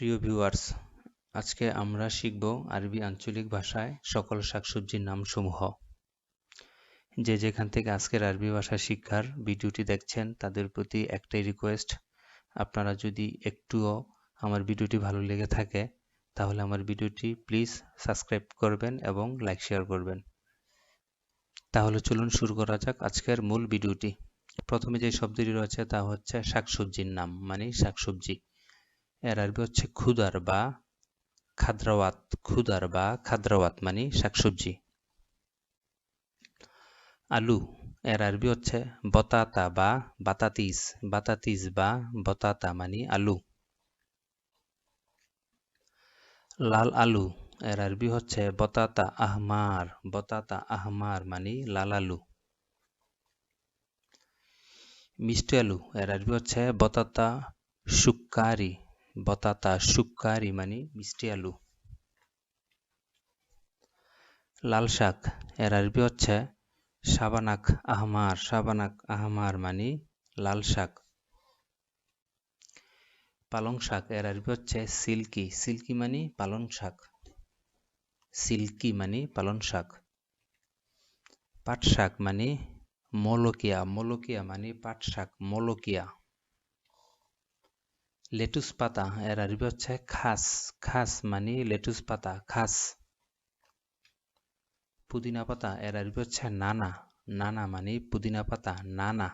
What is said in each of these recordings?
প্রিয় ভিউয়ার্স আজকে আমরা শিখব আরবি আঞ্চলিক ভাষায় সকল শাকসবজির নামসমূহ। যে যেখান থেকে আজকের আরবি ভাষা শিক্ষার ভিডিওটি দেখছেন, তাদের প্রতি একটাই রিকোয়েস্ট আপনারা যদি একটুও আমার ভিডিওটি ভালো লেগে থাকে, তাহলে আমার ভিডিওটি প্লিজ সাবস্ক্রাইব করবেন এবং লাইক শেয়ার করবেন। তাহলে চলুন শুরু করা যাক আজকের মূল ভিডিওটি। প্রথমে যে শব্দটি রয়েছে তা হচ্ছে শাকসবজির নাম মানে শাকসবজি। এর আরবি হচ্ছে খুদার বা খাদ্রাওয়াত খুদার বা খাদ্রাওয়াত মানে শাকসবজি। আলু এর আরবি হচ্ছে বতাতা বা বাতাতিস বাতাতিস বা বতাতা মানে আলু। লাল আলু এর আরবি হচ্ছে বতাতা আহমার বতাতা আহমার মানে লাল আলু। মিষ্টি আলু এর আরবি হচ্ছে বতাতা সুক্কারি বতাতা সুক্কারি মানে মিষ্টি আলু লাল শাক এর আরবি হচ্ছে সাবানাক আহমার সাবানাক আহমার মানে লাল শাক পালং শাক এর আরবি হচ্ছে সিল্কি সিল্কি মানে পালং শাক সিল্কি মানে পালং শাক পাট শাক মানে মলকিয়া মলকিয়া মানে পাট শাক মলকিয়া লেটুস পাতা, এর আরবি হচ্ছে খাস খাস মানে লেটুস পাতা, খাস। পুদিনা পাতা, এর আরবি হচ্ছে নানা নানা মানে পুদিনা পাতা, নানা।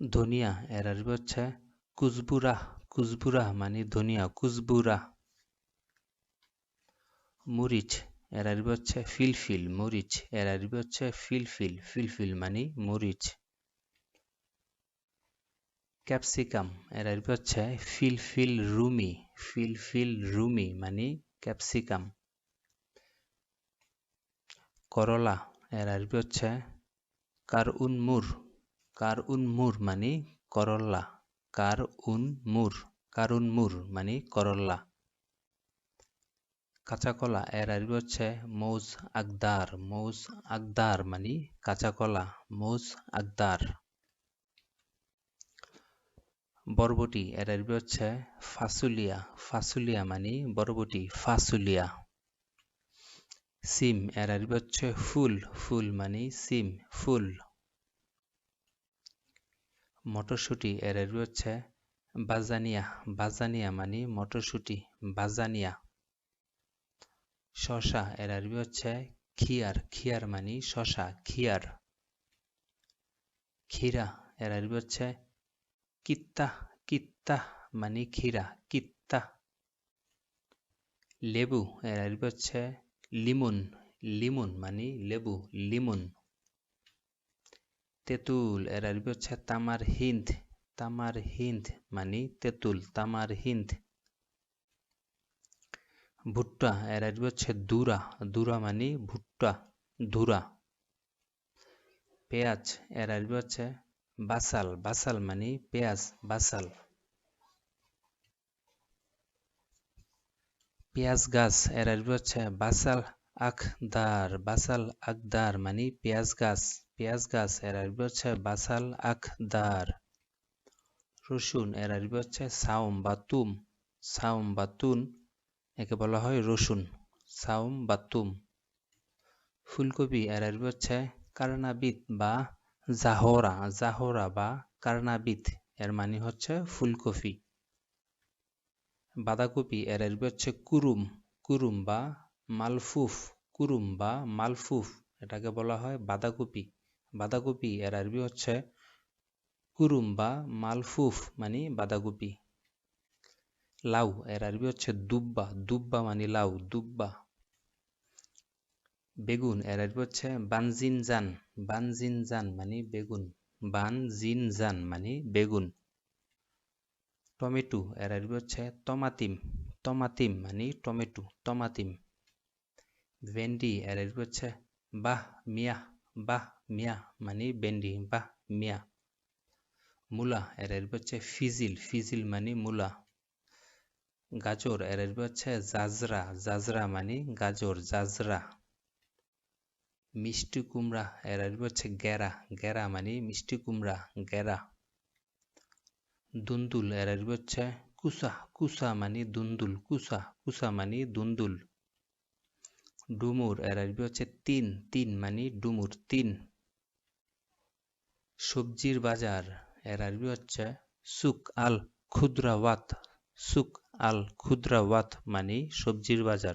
ধনিয়া, এর আরবি হচ্ছে কুজবুরা কুজবুরা মানে ধনিয়া কুজবুরা মরিচ, এর আরবি হচ্ছে ফিলফিল, মরিচ, এর আরবি হচ্ছে ফিলফিল ফিলফিল মানে মরিচ। ক্যাপসিকাম, এর আরবি হচ্ছে ফিলফিল রুমি ফিলফিল রুমি মানে ক্যাপসিকাম। করলা, এর আরবি হচ্ছে উন মুর মানে করল্লা কার উন মুর মানে করল্লা কাঁচা কলা এর আরবি হচ্ছে মৌজ আকদার মৌজ আকদার মানে কাঁচা কলা মৌজ আকদার। বরবটি, এর আরবি হচ্ছে ফাসুলিয়া। ফাসুলিয়া মানে বরবটি, ফাসুলিয়া। সিম, এর আরবি হচ্ছে ফুল। ফুল মানে সিম, ফুল। মটরশুটি, এর আরবি হচ্ছে বাজানিয়া। বাজানিয়া মানে মটরশুটি, বাজানিয়া। শশা, এর আরবি হচ্ছে খিয়ার। খিয়ার মানে শশা, খিয়ার। খিরা এর আরবি হচ্ছে কিত্তা কিত্তা মানে খিরা কিত্তা লেবু এর আরবি হচ্ছে লিমুন লিমুন মানে লেবু লিমুন তেঁতুল এর আরবি হচ্ছে তামার হিন্দ তামার হিন্দ মানে তেঁতুল তামার হিন্দ ভুট্টা এর আরবি হচ্ছে দুরা দুরা মানে ভুট্টা ধুরা পেঁয়াজ এর আরবি হচ্ছে বাসাল বাসাল মানে পেঁয়াজ, বাসাল। পেঁয়াজ গাছ, এর আরবি হচ্ছে বাসাল আখদার বাসাল আকদার মানে পেঁয়াজ গাছ পেঁয়াজ গাছ, এর আরবি হচ্ছে বাসাল আখদার রসুন, এর আরবি হচ্ছে সাউম বা তুম সাউম বা তুন, একে বলা হয় রসুন সাউম বা তুম। ফুলকপি, এর আরবি হচ্ছে কারনাবিত বা জাহরা জাহরা বা কারনাবিত এর মানে হচ্ছে ফুলকপি। বাঁধাকপি, এর আরবি হচ্ছে কুরুম কুরুম বা মালফুফ, কুরুম বা মালফুফ, এটাকে বলা হয় বাঁধাকপি। বাঁধাকপি, এর আরবি হচ্ছে কুরুম বা মালফুফ মানে বাঁধাকপি। লাউ, এর আরবি হচ্ছে দুব্বা দুব্বা মানে লাউ, দুব্বা। বেগুন, এর হচ্ছে বানজিনজান। বানজিনজান মানে বেগুন। বানজিনজান মানে বেগুন। টমেটো, এর হচ্ছে টমাতিম টমাতিম মানে টমেটো টমাতিম ভেন্ডি, এর হচ্ছে বাহ মিয়া। বাহ মিয়া মানে ভেন্ডি, বাহ মিয়া। মূলা, এর হচ্ছে ফিজিল। ফিজিল মানে মূলা। গাজর, এর হচ্ছে জাজরা। জাজরা মানে গাজর, জাজরা। মিষ্টি কুমড়া, এর আরবি হচ্ছে গেরা। গেরা মানে মিষ্টি কুমড়া, গেরা। দুন্দুল, এর আরবি হচ্ছে কুসা। কুসা মানে দুন্দুল। কুসা। কুসা মানে দুন্দুল। ডুমুর, এর আরবি হচ্ছে তিন। তিন মানে ডুমুর, তিন। সবজির বাজার, এর আরবি হচ্ছে সুক আল খুদ্রাওয়াত। সুক আল খুদ্রাওয়াত মানে সবজির বাজার।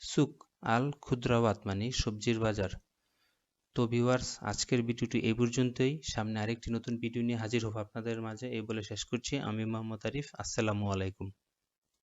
সুক আল খুদ্রাওয়াত মানে সবজির বাজার। তো ভিউয়ার্স আজকের ভিডিওটি এই পর্যন্তই। সামনে আরেকটি নতুন ভিডিও নিয়ে হাজির হব আপনাদের মাঝে। এই বলে শেষ করছি। আমি মোহাম্মদ আরিফ। আসসালামু আলাইকুম।